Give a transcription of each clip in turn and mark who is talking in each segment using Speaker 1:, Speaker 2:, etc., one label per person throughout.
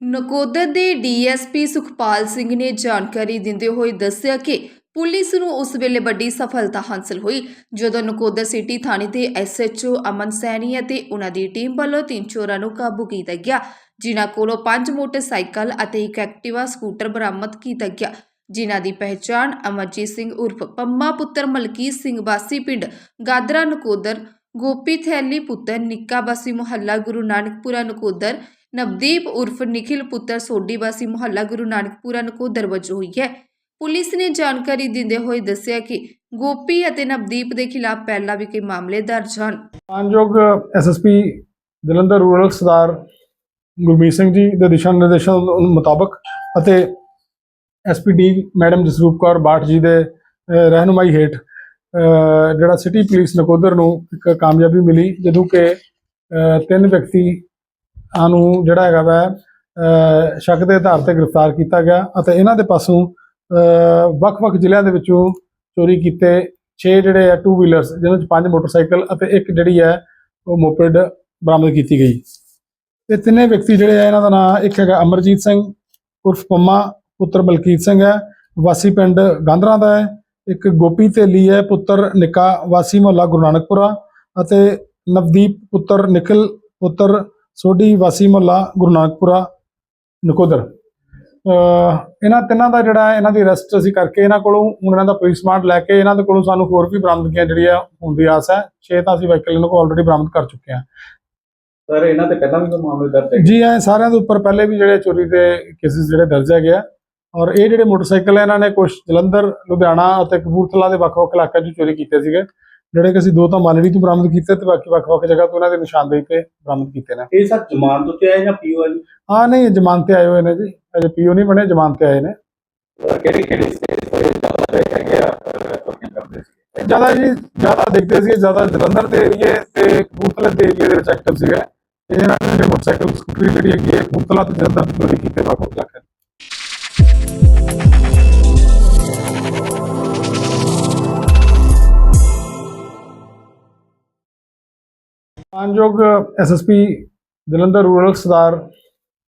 Speaker 1: ਨਕੋਦਰ ਦੇ ਡੀਐਸਪੀ ਸੁਖਪਾਲ ਸਿੰਘ ਨੇ ਜਾਣਕਾਰੀ ਦਿੰਦੇ ਹੋਏ ਦੱਸਿਆ ਕਿ ਪੁਲਿਸ ਨੂੰ ਉਸ ਵੇਲੇ ਵੱਡੀ ਸਫਲਤਾ ਹਾਸਲ ਹੋਈ, ਜਦੋਂ ਨਕੋਦਰ ਸਿਟੀ ਥਾਣੇ ਦੇ ਐਸਐਚਓ ਅਮਨ ਸੈਣੀ ਅਤੇ ਉਹਨਾਂ ਦੀ ਟੀਮ ਵੱਲੋਂ ਤਿੰਨ ਚੋਰਾਂ ਨੂੰ ਕਾਬੂ ਕੀਤਾ ਗਿਆ, ਜਿਨ੍ਹਾਂ ਕੋਲੋਂ ਪੰਜ ਮੋਟਰਸਾਈਕਲ ਅਤੇ ਇੱਕ ਐਕਟਿਵਾ ਸਕੂਟਰ ਬਰਾਮਦ ਕੀਤਾ ਗਿਆ। ਜਿਨ੍ਹਾਂ ਦੀ ਪਹਿਚਾਣ ਅਮਰਜੀਤ ਸਿੰਘ ਉਰਫ ਪੰਮਾ ਪੁੱਤਰ ਮਲਕੀਤ ਸਿੰਘ ਵਾਸੀ ਪਿੰਡ ਗਾਦਰਾ ਨਕੋਦਰ, ਗੋਪੀ ਥੈਲੀ ਪੁੱਤਰ ਨਿੱਕਾ ਬਾਸੀ ਮੁਹੱਲਾ ਗੁਰੂ ਨਾਨਕਪੁਰਾ ਨਕੋਦਰ ਨਵਦੀਪ ਉਰਫ ਨikhil ਪੁੱਤਰ ਸੋਢੀ ਵਾਸੀ ਮੁਹੱਲਾ ਗੁਰੂ ਨਾਨਕਪੁਰਾ ਨਕੋਦਰ ਵਜੋਂ ਹੋਈ ਹੈ। ਪੁਲਿਸ ਨੇ ਜਾਣਕਾਰੀ ਦਿੰਦੇ ਹੋਏ ਦੱਸਿਆ ਕਿ ਗੋਪੀ ਅਤੇ ਨਵਦੀਪ ਦੇ ਖਿਲਾਫ ਪਹਿਲਾਂ ਵੀ ਕਈ ਮਾਮਲੇ ਦਰਜ ਹਨ।
Speaker 2: ਮਾਨਯੋਗ ਐਸਐਸਪੀ ਜਲੰਧਰ ਰੂਰਲ ਸਰਦਾਰ ਗੁਰਮੀਤ ਸਿੰਘ ਜੀ ਦੇ ਦਿਸ਼ਾ ਨਿਰਦੇਸ਼ਾਂ ਮੁਤਾਬਕ ਅਤੇ ਐਸਪੀਡੀ ਮੈਡਮ ਜਸਰੂਪ ਕੌਰ ਬਾਠ ਜੀ ਦੇ ਰਹਿਨੁਮਾਈ ਹੇਠ ਜਿਹੜਾ ਸਿਟੀ ਪੁਲਿਸ ਨਕੋਦਰ ਨੂੰ ਇੱਕ ਕਾਮਯਾਬੀ ਮਿਲੀ, ਜਦੋਂ ਕਿ ਤਿੰਨ ਵਿਅਕਤੀ ਨੂੰ ਜਿਹੜਾ ਹੈਗਾ ਵਾ ਸ਼ੱਕ ਦੇ ਆਧਾਰ ਤੇ ਗ੍ਰਿਫਤਾਰ ਕੀਤਾ ਗਿਆ ਅਤੇ ਇਹਨਾਂ ਦੇ ਪਾਸੋਂ ਵੱਖ-ਵੱਖ ਜ਼ਿਲ੍ਹਿਆਂ ਦੇ ਵਿੱਚੋਂ ਚੋਰੀ ਕੀਤੇ 6 ਜਿਹੜੇ ਆ ਟੂ ਵੀਲਰਸ ਜਿਹਨਾਂ ਵਿੱਚ ਪੰਜ ਮੋਟਰਸਾਈਕਲ ਅਤੇ ਇੱਕ ਜਿਹੜੀ ਹੈ ਉਹ ਮੋਪੇਡ ਬਰਾਮਦ ਕੀਤੀ ਗਈ। ਇਹ ਤਿੰਨੇ ਵਿਅਕਤੀ ਜਿਹੜੇ ਆ, ਇਹਨਾਂ ਦਾ ਨਾਮ ਇੱਕ ਹੈਗਾ ਅਮਰਜੀਤ ਸਿੰਘ ਉਰਫ ਪੰਮਾ, ਪੁੱਤਰ ਬਲਕੀਤ ਸਿੰਘ ਹੈ, ਵਾਸੀ ਪਿੰਡ ਗਾਂਧਰਾ ਦਾ ਹੈ, ਇੱਕ ਗੋਪੀ ਥੇਲੀ ਹੈ, ਪੁੱਤਰ ਨਿੱਕਾ ਵਾਸੀ ਮੁਹੱਲਾ ਗੁਰੂ ਨਾਨਕਪੁਰਾ ਅਤੇ ਨਵਦੀਪ, ਪੁੱਤਰ ਨਿਖਿਲ, ਪੁੱਤਰ ਸੋਢੀ ਵਾਸੀ ਮੁਹੱਲਾ ਗੁਰੂ ਨਾਨਕਪੁਰਾ ਨਕੋਦਰ। ਇਹਨਾਂ ਤਿੰਨਾਂ ਦਾ ਜਿਹੜਾ ਇਹਨਾਂ ਦੀ ਅਰੈਸਟ ਅਸੀਂ ਕਰਕੇ ਇਹਨਾਂ ਕੋਲੋਂ ਹੁਣ ਇਹਨਾਂ ਦਾ ਪੁਲਿਸ ਸਮਾਰਟ ਲੈ ਕੇ ਇਹਨਾਂ ਦੇ ਕੋਲੋਂ ਸਾਨੂੰ ਹੋਰ ਵੀ ਬਰਾਮਦਗੀਆਂ ਜਿਹੜੀਆਂ ਹੋਣ ਦੀ ਆਸ ਹੈ ਛੇ ਤਾਂ ਅਸੀਂ ਵਾਹੀਕਲ ਇਹਨਾਂ ਕੋਲ ਆਲਰੇਡੀ ਬਰਾਮਦ ਕਰ ਚੁੱਕੇ ਹਾਂ।
Speaker 3: ਸਰ ਇਹਨਾਂ ਤੇ ਪਹਿਲਾਂ ਵੀ ਕੋਈ ਮਾਮਲੇ ਦਰਜ ਹੈ
Speaker 2: ਜੀ ਐ ਸਾਰਿਆਂ ਦੇ ਉੱਪਰ ਪਹਿਲੇ ਵੀ ਜਿਹੜੇ ਚੋਰੀ ਦੇ ਕੇਸਿਸ ਜਿਹੜੇ ਦਰਜ ਹੈਗੇ ਆ ਔਰ ਇਹ ਜਿਹੜੇ ਮੋਟਰਸਾਈਕਲ ਆ ਇਹਨਾਂ ਨੇ ਕੁਝ ਜਲੰਧਰ ਲੁਧਿਆਣਾ ਅਤੇ ਕਪੂਰਥਲਾ ਦੇ ਵੱਖ-ਵੱਖ ਇਲਾਕਿਆਂ 'ਚ ਚੋਰੀ ਕੀਤੇ ਸੀਗੇ। ਜਿਹੜੇ ਕਿ ਅਸੀਂ ਦੋ ਤਾਂ ਮਾਲਵੀ ਤੋਂ ਬਰਾਮਦ ਕੀਤੇ ਤੇ ਬਾਕੀ ਵੱਖ-ਵੱਖ ਜਗ੍ਹਾ ਤੋਂ ਇਹਨਾਂ ਦੇ ਨਿਸ਼ਾਨਦੇਹੀ ਤੇ ਬਰਾਮਦ ਕੀਤੇ ਨੇ।
Speaker 3: ਇਹ ਸਰ ਜ਼ਮਾਨਤ ਉੱਤੇ ਆਏ ਜਾਂ ਪੀਓ ਹੈ ਜੀ?
Speaker 2: ਹਾਂ ਨਹੀਂ ਜ਼ਮਾਨਤ ਤੇ ਆਏ ਹੋਏ ਨੇ ਜੀ। ਅਜੇ ਪੀਓ ਨਹੀਂ ਬਣੇ ਜ਼ਮਾਨਤ ਤੇ ਆਏ ਨੇ।
Speaker 3: ਕਿਹੜੀ ਕਿਹੜੀ ਸਟੇਜ ਤੇ ਜ਼ਿਆਦਾ ਰਹੇ ਹੈਗੇ ਆ ਵਰਕਿੰਗ ਕਰਦੇ ਸੀ?
Speaker 2: ਜ਼ਿਆਦਾ ਜੀ ਜ਼ਿਆਦਾ ਦੇਖਦੇ ਸੀ ਜ਼ਿਆਦਾ ਜਲੰਧਰ ਦੇ ਏਰੀਏ ਤੇ ਕਪੂਰਥਲਾ ਦੇ ਏਰੀਏ ਦੇ ਵਿੱਚ ਐਕਟਿਵ ਸੀਗਾ। ਇਹਨਾਂ ਨੇ ਮੋਟਰਸਾਈਕਲ ਸਕੂਟਰੀ ਜਿਹੜੀ ਹੈਗੀ ਹੈ ਕਪੂਰਥਲਾ ਤੇ ਜਲੰਧਰ ਤੋਂ ਕੀਤੇ ਇਲਾਕਿਆਂ 'ਚ। ਮਾਨਯੋਗ ਐਸਐਸਪੀ ਜਲੰਧਰ ਰੂਰਲ ਸਰਦਾਰ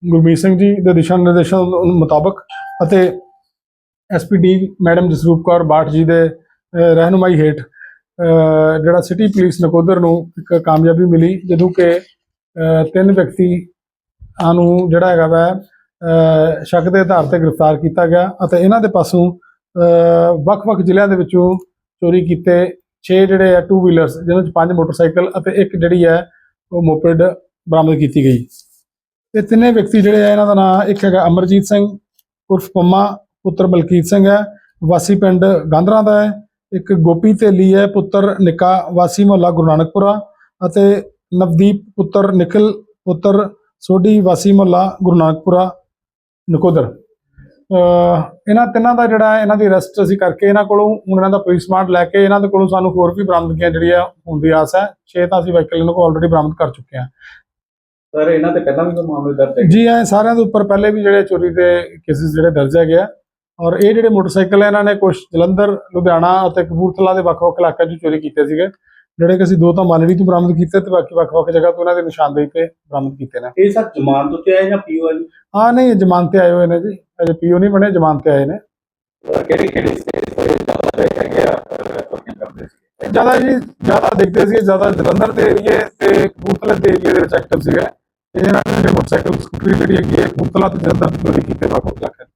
Speaker 2: ਗੁਰਮੀਤ ਸਿੰਘ ਜੀ ਦੇ ਦਿਸ਼ਾ ਨਿਰਦੇਸ਼ਾਂ ਮੁਤਾਬਕ ਅਤੇ ਐਸਪੀਡੀ ਮੈਡਮ ਜਸਰੂਪ ਕੌਰ ਬਾਠ ਜੀ ਦੇ ਅਹ, ਰਹਿਨੁਮਾਈ ਹੇਠ ਜਿਹੜਾ ਸਿਟੀ ਪੁਲਿਸ ਨਕੋਦਰ ਨੂੰ ਇੱਕ ਕਾਮਯਾਬੀ ਮਿਲੀ ਜਦੋਂ ਕਿ ਤਿੰਨ ਵਿਅਕਤੀ ਨੂੰ ਜਿਹੜਾ ਹੈਗਾ ਵਾ ਸ਼ੱਕ ਦੇ ਆਧਾਰ ਤੇ ਗ੍ਰਿਫਤਾਰ ਕੀਤਾ ਗਿਆ ਅਤੇ ਇਹਨਾਂ ਦੇ ਪਾਸੋਂ ਵੱਖ-ਵੱਖ ਜ਼ਿਲ੍ਹਿਆਂ ਦੇ ਵਿੱਚੋਂ ਚੋਰੀ ਕੀਤੇ 6 ਜਿਹੜੇ ਆ ਟੂ ਵੀਲਰਸ ਜਿਹਨਾਂ ਵਿੱਚ ਪੰਜ ਮੋਟਰਸਾਈਕਲ ਅਤੇ ਇੱਕ ਜਿਹੜੀ ਹੈ ਉਹ ਮੋਪੇਡ ਬਰਾਮਦ ਕੀਤੀ ਗਈ। ਇਹ ਤਿੰਨੇ ਵਿਅਕਤੀ ਜਿਹੜੇ ਆ, ਇਹਨਾਂ ਦਾ ਨਾਮ ਇੱਕ ਹੈਗਾ ਅਮਰਜੀਤ ਸਿੰਘ, ਉਰਫ ਪੰਮਾ, ਪੁੱਤਰ ਬਲਕੀਤ ਸਿੰਘ ਹੈ, ਵਾਸੀ ਪਿੰਡ ਗਾਂਧਰਾ ਦਾ ਹੈ। ਇੱਕ ਗੋਪੀ ਥੇਲੀ ਹੈ, ਪੁੱਤਰ ਨਿੱਕਾ, ਵਾਸੀ ਮੁਹੱਲਾ ਗੁਰੂ ਨਾਨਕਪੁਰਾ ਅਤੇ ਨਵਦੀਪ, ਪੁੱਤਰ ਨਿਖਿਲ, ਪੁੱਤਰ ਸੋਢੀ, ਵਾਸੀ ਮੁਹੱਲਾ ਗੁਰੂ ਨਾਨਕਪੁਰਾ ਨਕੋਦਰ। ਇਹਨਾਂ ਤਿੰਨਾਂ ਦਾ ਜਿਹੜਾ ਹੈ, ਇਹਨਾਂ ਦੀ ਅਰੈਸਟ ਅਸੀਂ ਕਰਕੇ ਇਹਨਾਂ ਕੋਲੋਂ ਹੁਣ ਇਹਨਾਂ ਦਾ ਪੁਲਿਸ ਸਮਾਰਟ ਲੈ ਕੇ ਇਹਨਾਂ ਦੇ ਕੋਲੋਂ ਸਾਨੂੰ ਹੋਰ ਵੀ ਬਰਾਮਦਗੀਆਂ ਜਿਹੜੀਆਂ ਹੋਣ ਦੀ ਆਸ ਹੈ। ਛੇ ਤਾਂ ਅਸੀਂ ਵਾਹੀਕਲ ਇਹਨਾਂ ਕੋਲ ਆਲਰੇਡੀ ਬਰਾਮਦ ਕਰ ਚੁੱਕੇ ਹਾਂ।
Speaker 3: ਸਰ ਇਹਨਾਂ ਤੇ ਪਹਿਲਾਂ ਵੀ ਕੋਈ ਮਾਮਲੇ ਦਰਜ ਹੈ
Speaker 2: ਜੀ ਐ ਸਾਰਿਆਂ ਦੇ ਉੱਪਰ ਪਹਿਲੇ ਵੀ ਜਿਹੜੇ ਚੋਰੀ ਦੇ ਕੇਸਿਸ ਜਿਹੜੇ ਦਰਜ ਹੈਗੇ ਆ। ਔਰ ਇਹ ਜਿਹੜੇ ਮੋਟਰਸਾਈਕਲ ਆ ਇਹਨਾਂ ਨੇ ਕੁਝ ਜਲੰਧਰ ਲੁਧਿਆਣਾ ਅਤੇ ਕਪੂਰਥਲਾ ਦੇ ਵੱਖ-ਵੱਖ ਇਲਾਕਿਆਂ 'ਚ ਚੋਰੀ ਕੀਤੇ ਸੀਗੇ। ਜਿਹੜੇ ਕਿ ਅਸੀਂ ਦੋ ਤਾਂ ਮਾਲਵੀ ਤੋਂ ਬਰਾਮਦ ਕੀਤੇ ਤੇ ਬਾਕੀ ਵੱਖ-ਵੱਖ ਜਗ੍ਹਾ ਤੋਂ ਇਹਨਾਂ ਦੇ ਨਿਸ਼ਾਨਦੇਹੀ ਤੇ ਬਰਾਮਦ ਕੀਤੇ ਨੇ।
Speaker 3: ਇਹ ਸਰ ਜ਼ਮਾਨਤ ਉੱਤੇ ਆਏ ਜਾਂ ਪੀਓ ਜੀ
Speaker 2: ਹਾਂ ਨਹੀਂ ਜ਼ਮਾਨਤ ਤੇ ਆਏ ਹੋਏ ਨੇ ਜੀ। ਅਜੇ ਪੀਓ ਨਹੀਂ ਬਣੇ ਜ਼ਮਾਨਤ ਤੇ ਆਏ ਨੇ।
Speaker 3: ਕਿਹੜੀ ਕਿਹੜੀ ਸਟੇਜ ਤੇ ਜ਼ਿਆਦਾ ਰਹੇ ਹੈਗੇ ਆ ਵਰਕਿੰਗ ਕਰਦੇ ਸੀ?
Speaker 2: ਜ਼ਿਆਦਾ ਜੀ ਜ਼ਿਆਦਾ ਦੇਖਦੇ ਸੀ ਜ਼ਿਆਦਾ ਜਲੰਧਰ ਦੇ ਏਰੀਏ ਤੇ ਕਪੂਰਥਲਾ ਦੇ ਏਰੀਏ ਦੇ ਵਿੱਚ ਐਕਟਿਵ ਸੀਗਾ। ਇਹਨਾਂ ਨੇ ਮੋਟਰਸਾਈਕਲ ਸਕੂਟਰੀ ਜਿਹੜੀ ਹੈਗੀ ਹੈ ਕਪੂਰਥਲਾ ਤੇ ਜਲੰਧਰ ਤੋਂ ਕੀਤੇ ਇਲਾਕਿਆਂ 'ਚ।